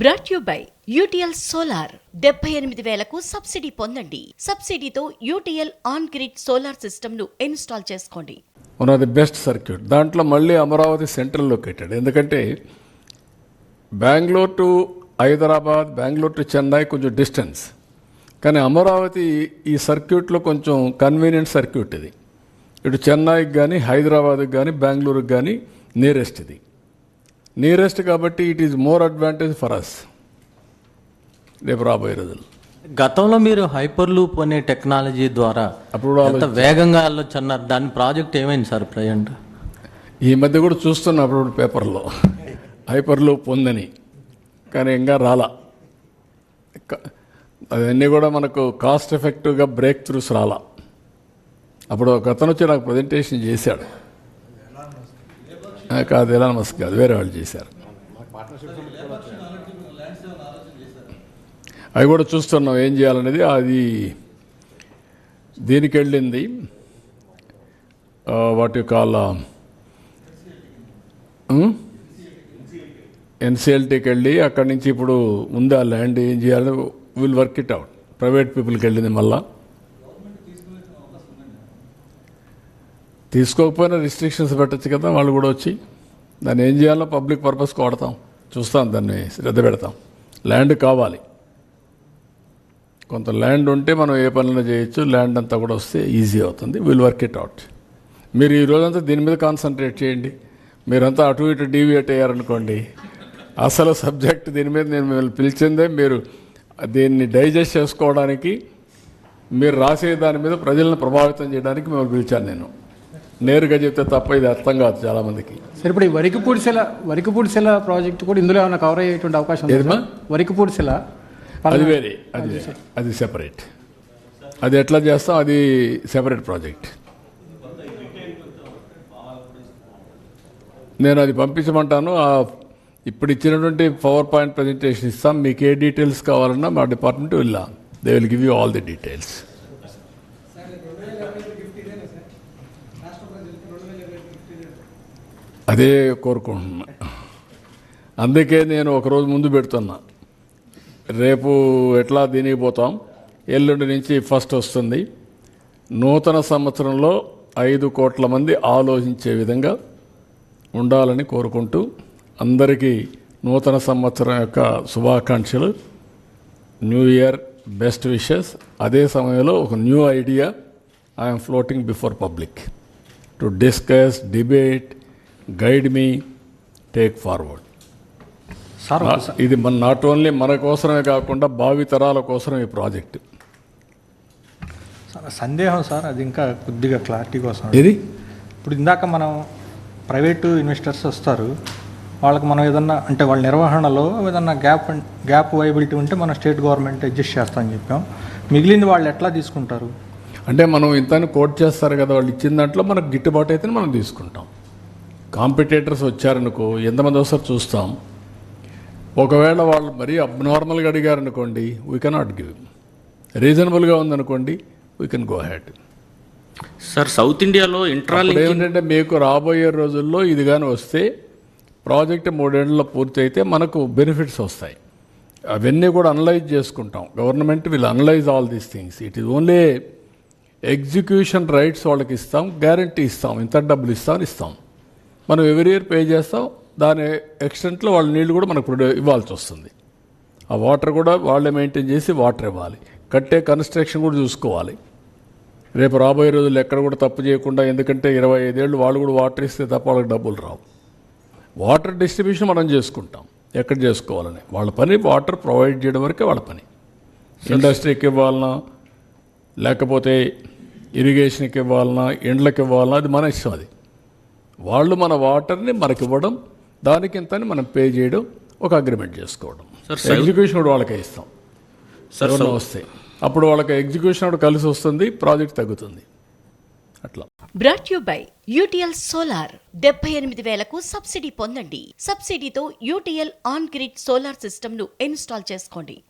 Brought you by UTL solar. డెబ్బై ఎనిమిది వేలకు సబ్సిడీ పొందండి. సబ్సిడీతో యూటీఎల్ ఆన్ గ్రిడ్ సోలార్ సిస్టమ్ను ఇన్స్టాల్ చేసుకోండి. One of the best circuit దాంట్లో మళ్ళీ అమరావతి సెంట్రల్ లొకేటెడ్ ఎందుకంటే బెంగళూరు టు హైదరాబాద్ బెంగళూరు టు చెన్నై కొంచెం డిస్టెన్స్ కానీ అమరావతి ఈ సర్క్యూట్లో కొంచెం కన్వీనియంట్ సర్క్యూట్ ఇది. ఇటు చెన్నైకి కానీ హైదరాబాద్కి కానీ బెంగళూరుకి కానీ నియరెస్ట్ ఇది. నియరెస్ట్ కాబట్టి it is more advantage for us రేపు రాబోయే రోజులు. గతంలో మీరు హైపర్ లూప్ అనే టెక్నాలజీ ద్వారా అప్పుడు ఎంత వేగంగా వెళ్ళొచ్చు అన్నారు దాని ప్రాజెక్ట్ ఏమైంది సార్ ప్రజెంట్? ఈ మధ్య కూడా చూస్తున్నా అప్పుడు పేపర్లో. హైపర్ లూప్ ఉందని. కానీ ఇంకా రాలా. అవన్నీ కూడా మనకు కాస్ట్ ఎఫెక్టివ్గా బ్రేక్ త్రూస్ రాలా. అప్పుడు ఒక అతను వచ్చి నాకు ప్రజెంటేషన్ చేశాడు. కాదు ఎలా మస్క్ కాదు వేరే వాళ్ళు చేశారు. అవి కూడా చూస్తున్నాం ఏం చేయాలనేది. అది దీనికి వెళ్ళింది. వాటి కాల ఎన్సిఎల్టీకి వెళ్ళి అక్కడి నుంచి ఇప్పుడు ఉందా ల్యాండ్ ఏం చేయాలని will work it out private పీపుల్కి వెళ్ళింది మళ్ళా. తీసుకోకపోయినా రిస్ట్రిక్షన్స్ పెట్టచ్చు కదా వాళ్ళు కూడా వచ్చి. దాన్ని ఏం చేయాలో పబ్లిక్ పర్పస్ వాడతాం చూస్తాం దాన్ని శ్రద్ధ పెడతాం. ల్యాండ్ కావాలి. కొంత ల్యాండ్ ఉంటే మనం ఏ పనులు చేయొచ్చు. ల్యాండ్ అంతా కూడా వస్తే ఈజీ అవుతుంది. విల్ వర్క్ ఇట్ అవుట్ మీరు ఈ రోజంతా దీని మీద కాన్సన్ట్రేట్ చేయండి. మీరంతా అటు ఇటు డీవియేట్ అయ్యారనుకోండి. అసలు సబ్జెక్ట్ దీని మీద నేను మిమ్మల్ని పిలిచిందే మీరు దీన్ని డైజెస్ట్ చేసుకోవడానికి మీరు రాసే దాని మీద ప్రజలను ప్రభావితం చేయడానికి మిమ్మల్ని పిలిచాను నేను. నేరుగా చెప్తే తప్ప ఇది అర్థం కాదు చాలామందికి సరే ఇప్పుడు ఈ వరికి పూడిసెల వరికి పూడిసెల ప్రాజెక్ట్ కూడా ఇందులో ఏమైనా కవర్ అయ్యేటువంటి అవకాశం ఏదమ్మా? వరికి పూడిసెల అది వేరే అది అది సెపరేట్ అది ఎట్లా చేస్తాం? అది సెపరేట్ ప్రాజెక్ట్ నేను అది పంపించమంటాను. ఇప్పుడు ఇచ్చినటువంటి పవర్ పాయింట్ ప్రజెంటేషన్ ఇస్తాం. మీకు ఏ డీటెయిల్స్ కావాలన్నా మా డిపార్ట్మెంట్ వెళ్ళాం. They will give you all the details అదే కోరుకుంటున్నా. అందుకే నేను ఒకరోజు ముందు పెడుతున్నా. రేపు ఎట్లా దీనికి పోతాం? ఎల్లుండి నుంచి ఫస్ట్ వస్తుంది. నూతన సంవత్సరంలో ఐదు కోట్ల మంది ఆలోచించే విధంగా ఉండాలని కోరుకుంటూ అందరికీ నూతన సంవత్సరం యొక్క శుభాకాంక్షలు. న్యూ ఇయర్ బెస్ట్ విషెస్ అదే సమయంలో ఒక new idea. I'm floating before public to discuss debate guide me take forward sir ఇది మన నాట్ ఓన్లీ మన కోసమే కాకుండా భావి తరాల కోసం ఈ ప్రాజెక్ట్. సందేహం సార్ అది ఇంకా కొద్దిగా క్లారిటీ కోసం. ఇది ఇప్పుడు ఇందాక మనం ప్రైవేటు ఇన్వెస్టర్స్ వస్తారు వాళ్ళకి మనం ఏదన్నా అంటే వాళ్ళ నిర్వహణలో ఏదన్నా గ్యాప్ గ్యాప్ వైబిలిటీ ఉంటే మన స్టేట్ గవర్నమెంట్ అడ్జస్ట్ చేస్తామని చెప్పాం. మిగిలింది వాళ్ళు ఎట్లా తీసుకుంటారు? అంటే మనం ఇంతని కోట్ చేస్తారు కదా వాళ్ళు ఇచ్చిన దాంట్లో మనకు గిట్టుబాటు అయితే మనం తీసుకుంటాం. కాంపిటేటర్స్ వచ్చారనుకో ఎంతమంది వస్తారు చూస్తాం. ఒకవేళ వాళ్ళు మరీ అబ్నార్మల్గా అడిగారనుకోండి వీ కెనాట్ గివ్ రీజనబుల్గా ఉందనుకోండి we can go had sir south ఇండియాలో ఇంట్రా ఇప్పుడు ఏమిటంటే మీకు రాబోయే రోజుల్లో ఇది కానీ వస్తే ప్రాజెక్ట్ మూడేళ్ళలో పూర్తి అయితే మనకు బెనిఫిట్స్ వస్తాయి. అవన్నీ కూడా అనలైజ్ చేసుకుంటాం. Government will analyse all these things it is only execution rights వాళ్ళకి ఇస్తాం గ్యారంటీ ఇస్తాం ఇంత డబ్బులు ఇస్తాం అని ఇస్తాం. మనం ఎవరి ఇయర్ పే చేస్తాం దాని ఎక్స్టెంట్లో వాళ్ళ నీళ్ళు కూడా మనకు ఇవ్వాల్సి వస్తుంది. ఆ వాటర్ కూడా వాళ్ళే మెయింటైన్ చేసి వాటర్ ఇవ్వాలి. కట్టే కన్స్ట్రక్షన్ కూడా చూసుకోవాలి. రేపు రాబోయే రోజుల్లో ఎక్కడ కూడా తప్పు చేయకుండా ఎందుకంటే ఇరవై ఐదేళ్ళు వాళ్ళు కూడా వాటర్ ఇస్తే తప్ప వాళ్ళకి డబ్బులు రావు. వాటర్ డిస్ట్రిబ్యూషన్ మనం చేసుకుంటాం. ఎక్కడ చేసుకోవాలని? వాళ్ళ పని వాటర్ ప్రొవైడ్ చేయడం వరకే వాళ్ళ పని. ఇండస్ట్రీకి ఇవ్వాలన్నా లేకపోతే ఇరిగేషన్కి ఇవ్వాలన్నా ఇండ్లకి ఇవ్వాలన్నా అది మన ఇష్టం అది. వాళ్ళు మన వాటర్ని మనకి ఇవ్వడం దానికి ఇంతని మనం పే చేయడం ఒక అగ్రిమెంట్ చేసుకోవడం. ఎగ్జిక్యూషన్ కూడా వాళ్ళకే ఇస్తాం. సార్ వస్తాయి అప్పుడు వాళ్ళకి ఎగ్జిక్యూషన్ కూడా కలిసి వస్తుంది ప్రాజెక్ట్ తగ్గుతుంది. అట్లా. Brought you by UTL solar. డెబ్బై ఎనిమిది వేలకు సబ్సిడీ పొందండి. సబ్సిడీతో యూటీఎల్ ఆన్ గ్రిడ్ సోలార్ సిస్టమ్ను ఇన్స్టాల్ చేసుకోండి.